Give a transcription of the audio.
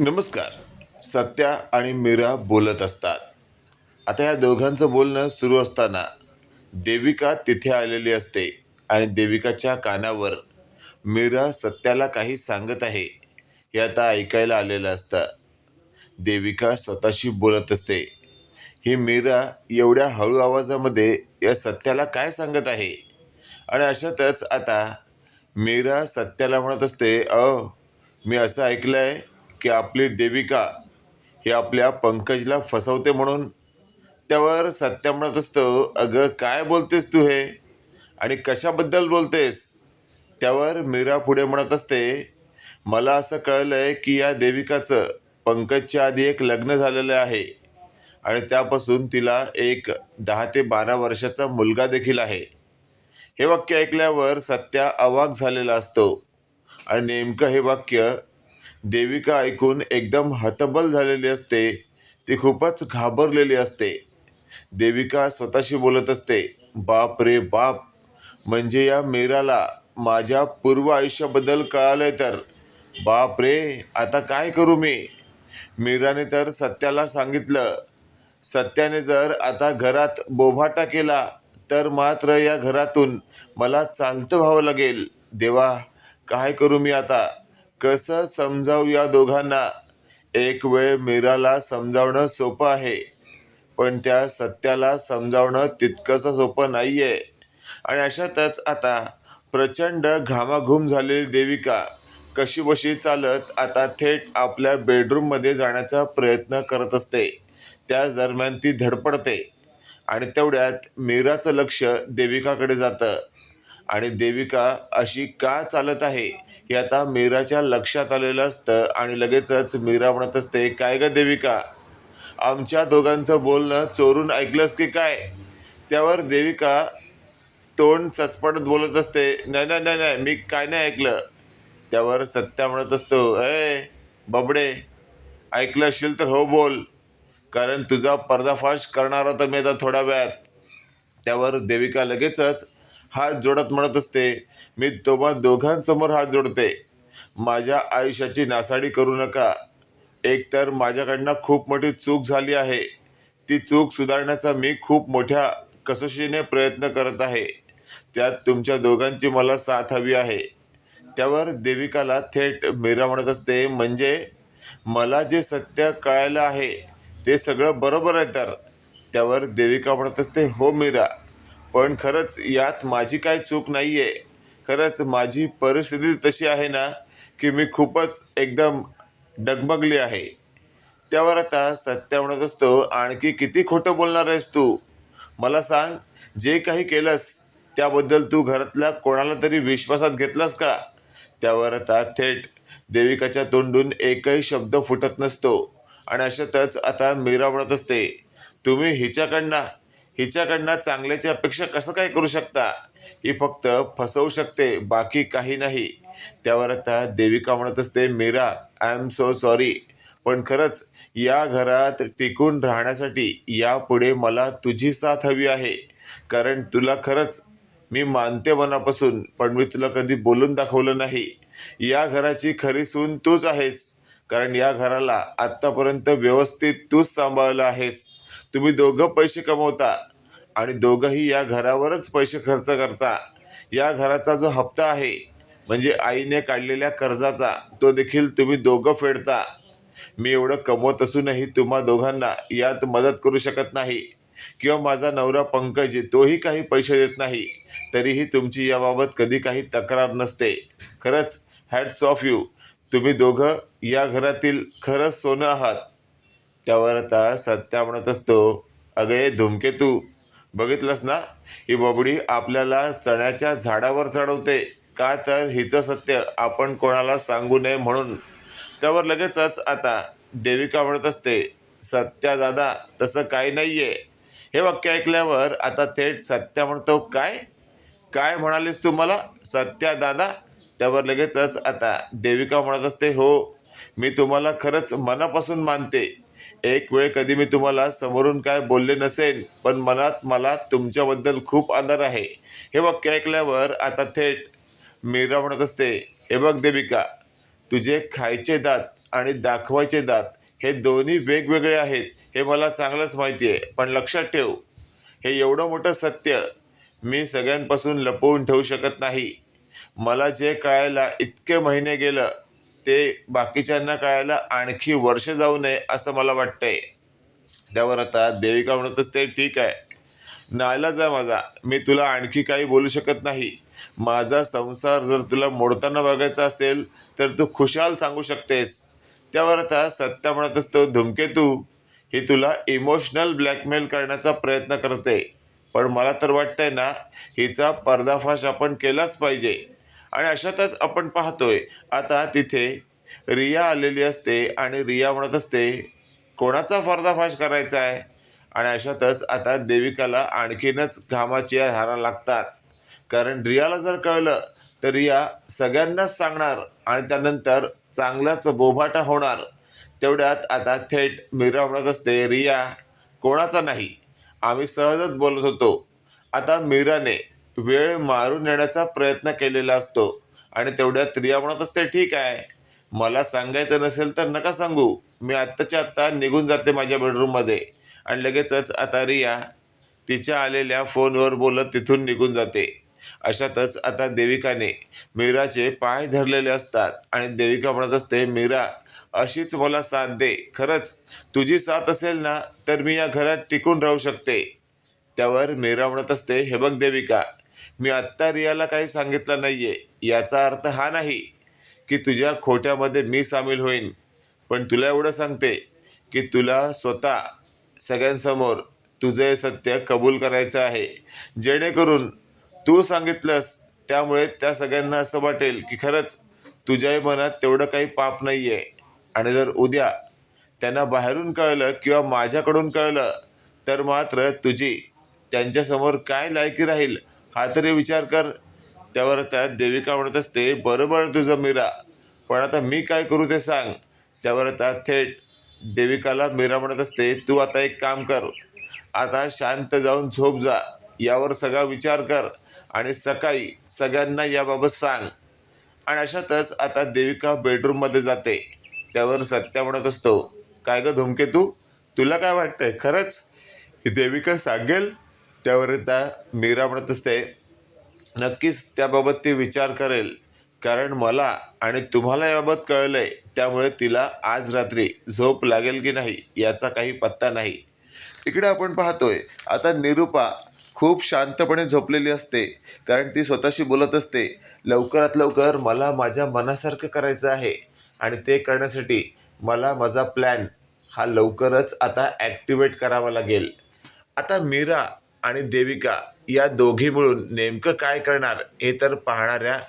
नमस्कार. सत्या आणि मीरा बोलत असतात. आता या दोघांचं बोलणं सुरू असताना देविका तिथे आलेली असते आणि देविकाच्या कानावर मीरा सत्याला काही सांगत आहे हे आता ऐकायला आलेलं असतं. देविका स्वतःशी बोलत असते ही मीरा एवढ्या हळू आवाजामध्ये या सत्याला काय सांगत आहे? आणि अशातच आता मीरा सत्याला म्हणत असते अ मी असं ऐकलं आहे की आपली देविका ही आपल्या पंकजला फसवते म्हणून त्यावर सत्या म्हणत असतो अगं काय बोलतेस तू हे? आणि कशाबद्दल बोलतेस? त्यावर मीरा पुढे म्हणत असते मला असं कळलं आहे की या देविकाचं पंकजच्या आधी एक लग्न झालेलं आहे आणि त्यापासून तिला एक दहा ते बारा वर्षाचा मुलगा देखील आहे. हे वाक्य ऐकल्यावर सत्या अवाक झालेला असतो. आणि नेमकं हे वाक्य देविका ऐकून एकदम हतबल झालेली असते. ती खूपच घाबरलेली असते. देविका स्वतःशी बोलत असते बाप रे बाप म्हणजे या मीराला माझ्या पूर्व आयुष्याबद्दल कळालंय तर. बाप रे आता काय करू मी? मीराने तर सत्याला सांगितलं. सत्याने जर आता घरात बोभाटा केला तर मात्र या घरातून मला चालतं व्हावं लागेल. देवा काय करू मी आता? कसं समजावू या दोघांना? एक वेळ मीराला समजावणं सोपं आहे पण त्या सत्याला समजावणं तितकंसं सोपं नाही आहे आणि अशातच आता प्रचंड घामाघूम झालेली देविका कशी बशी चालत आता थेट आपल्या बेडरूममध्ये जाण्याचा प्रयत्न करत असते. त्याच दरम्यान ती धडपडते आणि तेवढ्यात मीराचं लक्ष देविकाकडे जातं. आणि देविका अशी का चालत आहे? हे आता मीराच्या लक्षात आलेलं असतं आणि लगेचच मीरा म्हणत असते काय ग देविका? आमच्या दोघांचं बोलणं चोरून ऐकलंस की काय? त्यावर देविका तोंड चचपडत बोलत असते नाही नाही नाही नाही मी काय नाही ऐकलं. त्यावर सत्या म्हणत असतो ए बबडे ऐकलं असेल तर हो बोल कारण तुझा पर्दाफाश करणार होता मी आता थोड्या वेळात. त्यावर देविका लगेचच हात जोडत म्हणत असते मी तुम्हा दोघांसमोर हात जोडते. माझ्या आयुष्याची नासाडी करू नका. एकतर माझ्याकडनं खूप मोठी चूक झाली आहे. ती चूक सुधारण्याचा मी खूप मोठ्या कसोशीने प्रयत्न करत आहे. त्यात तुमच्या दोघांची मला साथ हवी आहे. त्यावर देविकाला थेट मीरा म्हणत असते म्हणजे? मला जे सत्य कळायला आहे ते सगळं बरोबर आहे तर. त्यावर देविका म्हणत असते हो मीरा पण खरंच यात माझी काय चूक नाही आहे खरंच माझी परिस्थिती तशी आहे ना की मी खूपच एकदम डगमगली आहे. त्यावर आता सत्या म्हणत असतो आणखी किती खोटं बोलणार आहेस तू? मला सांग जे काही केलंस त्याबद्दल तू घरातल्या कोणाला तरी विश्वासात घेतलास का? त्यावर आता थेट देविकाच्या तोंडून एकही शब्द फुटत नसतो. आणि अशातच आता मीरा म्हणत असते तुम्ही हिच्याकडनं हिच्याकडनं चांगल्याची अपेक्षा कसं काय करू शकता? ही फक्त फसवू शकते बाकी काही नाही. त्यावर आता देविका म्हणत असते Meera I am so sorry पण खरंच या घरात टिकून राहण्यासाठी यापुढे मला तुझी साथ हवी आहे. कारण तुला खरंच मी मानते मनापासून पण मी तुला कधी बोलून दाखवलं नाही. या घराची खरी सून तूच आहेस. कारण या घराला आत्तापर्यंत व्यवस्थित तूच सांभाळलं आहेस. तुम्ही दोघं पैसे कमवता आणि दोघंही या घरावरच पैसे खर्च करता. या घराचा जो हप्ता आहे म्हणजे आईने काढलेल्या कर्जाचा तो देखील तुम्ही दोघं फेडता. मी एवढं कमवत असूनही तुम्हा दोघांना यात मदत करू शकत नाही. किंवा माझा नवरा पंकज तोही काही पैसे देत नाही. तरीही तुमची याबाबत कधी काही तक्रार नसते. खरंच हॅट्स ऑफ यू. तुम्ही दोघं या घरातील खरंच सोनं आहात. त्यावर आता सत्या म्हणत असतो अगे धुमकेतू बघितलंस ना? ही बबडी आपल्याला चण्याच्या झाडावर चढवते. का तर हिचं सत्य आपण कोणाला सांगू नये म्हणून. त्यावर लगेचच आता देविका म्हणत असते सत्या दादा तसं काही नाही आहे हे वाक्य ऐकल्यावर आता थेट सत्या म्हणतो काय? काय म्हणालीस तू मला? सत्या दादा त्यावर लगेचच आता देविका म्हणत असते हो मी तुम्हाला खरंच मनापासून मानते. एक वेळ कधी मी तुम्हाला समोरून काय बोलले नसेल पण मनात मला तुमच्याबद्दल खूप आदर आहे. हे वाक्य ऐकल्यावर आता थेट मीरा म्हणत असते हे बघ देविका तुझे खायचे दात आणि दाखवायचे दात हे दोन्ही वेगवेगळे आहेत हे मला चांगलंच माहिती आहे पण लक्षात ठेव. हे एवढं मोठं सत्य मी सगळ्यांपासून लपवून ठेवू शकत नाही. मला जे कळायला इतके महिने गेलं ते बाकीच्यांना कळायला आणखी वर्ष जाऊ नये असं मला वाटतंय. त्यावर आता देविका म्हणत असते ठीक आहे. नाईलाज आहे माझा. मी तुला आणखी काही बोलू शकत नाही. माझा संसार जर तुला मोडताना बघायचा असेल तर तू खुशाल सांगू शकतेस. त्यावर आता सत्या म्हणत असतो धुमकेतू. ही तुला इमोशनल ब्लॅकमेल करण्याचा प्रयत्न करते. पण मला तर वाटतंय ना हिचा पर्दाफाश आपण केलाच पाहिजे. आणि अशातच आपण पाहतोय आता तिथे रिया आलेली असते आणि रिया म्हणत असते कोणाचा पर्दाफाश करायचा आहे आणि अशातच आता देविकाला आणखीनच घामाची हारा लागतात. कारण रियाला जर कळलं तर रिया सगळ्यांनाच सांगणार आणि त्यानंतर चांगलाच बोभाटा होणार. तेवढ्यात आता थेट मीरा म्हणत असते रिया कोणाचा नाही? आम्ही सहजच बोलत होतो. आता मीराने वेळ मारून नेण्याचा प्रयत्न केलेला असतो आणि तेवढ्यात रिया म्हणत असते ठीक आहे. मला सांगायचं नसेल तर नका सांगू. मी आत्ताच्या आत्ता निघून जाते माझ्या बेडरूममध्ये आणि लगेचच आता रिया तिच्या आलेल्या फोनवर बोलत तिथून निघून जाते. अशातच आता देविकाने मीराचे पाय धरलेले असतात आणि देविका म्हणत असते मीरा अशीच मला साथ दे. खरंच तुझी साथ असेल ना तर मी या घरात टिकून राहू शकते. त्यावर मीरा म्हणत असते हे बघ देविका मी आत्ता रियाला काही सांगितलं नाही आहे याचा अर्थ हा नाही की तुझ्या खोट्यामध्ये मी सामील होईन. पण तुला एवढं सांगते की तुला स्वतः सगळ्यांसमोर तुझं हे सत्य कबूल करायचं आहे. जेणेकरून तू सांगितलंस त्यामुळे त्या सगळ्यांना असं वाटेल की खरंच तुझ्याही मनात तेवढं काही पाप नाही आहे आणि जर उद्या त्यांना बाहेरून कळलं किंवा माझ्याकडून कळलं तर मात्र तुझी त्यांच्यासमोर काय लायकी राहील हा तरी विचार कर. त्यावर आता देविका म्हणत असते बरोबर तुझं मीरा पण आता मी काय करू ते सांग. त्यावर आता थेट देविकाला मीरा म्हणत असते तू आता एक काम कर आता शांत जाऊन झोप जा यावर सगळा विचार कर आणि सकाळी सगळ्यांना याबाबत सांग. आणि अशातच आता देविका बेडरूममध्ये जाते. त्यावर सत्या म्हणत असतो. काय ग धूमकेतू तुला काय वाटतंय? खरंच? ही देविका सांगेल? त्यावर त्या मीरा म्हणत असते नक्कीच त्याबाबत ती विचार करेल. कारण मला आणि तुम्हाला याबाबत कळलं आहे त्यामुळे तिला आज रात्री झोप लागेल की नाही याचा काही पत्ता नाही. इकडे आपण पाहतोय आता निरुपा खूप शांतपणे झोपलेली असते. कारण ती स्वतःशी बोलत असते लवकरात लवकर मला माझ्या मनासारखं करायचं आहे. आणि ते करण्यासाठी मला माझा प्लॅन हा लवकरच आता ॲक्टिवेट करावा लागेल. आता मीरा आणि देविका या दोघी मिळून नेमकं काय करणार हे तर पाहणाऱ्या